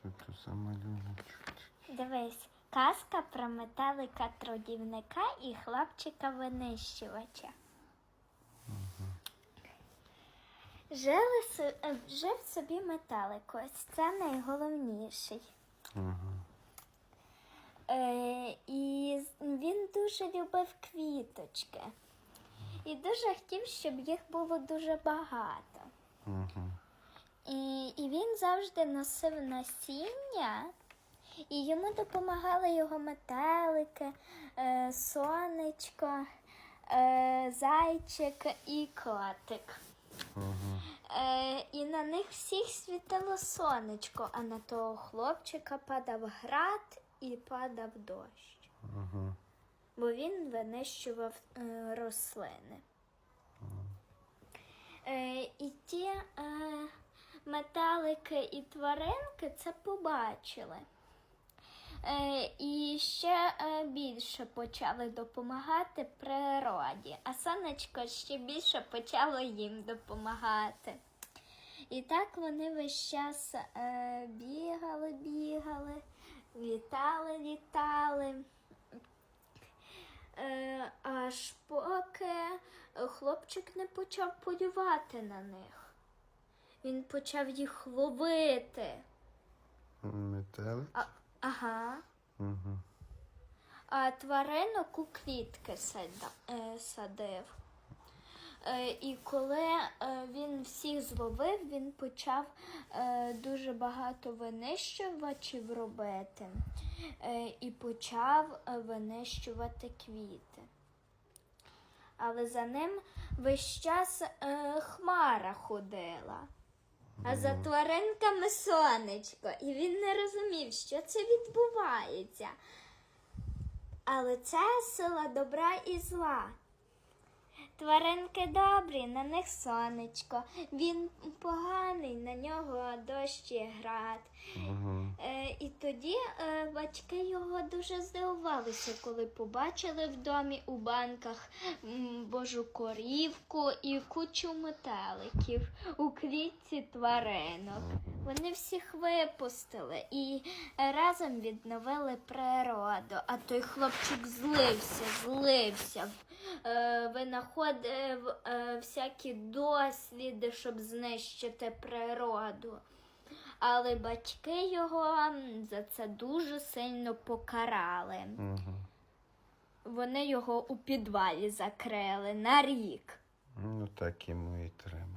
Що це за малюночок? Дивись, казка про метелика трудівника і хлопчика винищувача. Жили, е, жив собі метелик, ось це найголовніший. Ага. Е, і він дуже любив квіточки. І дуже хотів, щоб їх було дуже багато. Ага. І, і він завжди носив насіння, і йому допомагали його метелики, е, сонечко, е, зайчик і котик. Ага. Е, і на них всіх світило сонечко, а на того хлопчика падав град і падав дощ, Ага. бо він винищував е, рослини. Е, і ті металики і тваринки це побачили. Е, і ще е, більше почали допомагати природі, а сонечко ще більше почало їм допомагати. І так вони весь час е, бігали, бігали, літали. Е, аж поки хлопчик не почав полювати на них. Він почав їх ловити. Метелик? А, ага. Ага. А тваринок у клітки сада- е, садив. Е, І коли е, він всіх зловив, він почав е, дуже багато винищувачів робити е, і почав винищувати квіти. Але за ним весь час е, хмара ходила, а за тваринками сонечко. І він не розумів, що це відбувається. Але це сила добра і зла. Тваринки добрі, на них сонечко. Він поганий, на нього дощ і град. Ага. Е, і тоді е, батьки його дуже здивувалися, коли побачили в домі у банках м, божу корівку і кучу метеликів у клітці тваринок. Вони всіх випустили і разом відновили природу. А той хлопчик злився, злився, е, винаходив е, всякі досліди, щоб знищити природу. Але батьки його за це дуже сильно покарали. Ага. Вони його у підвалі закрили на рік. Ну так йому і треба.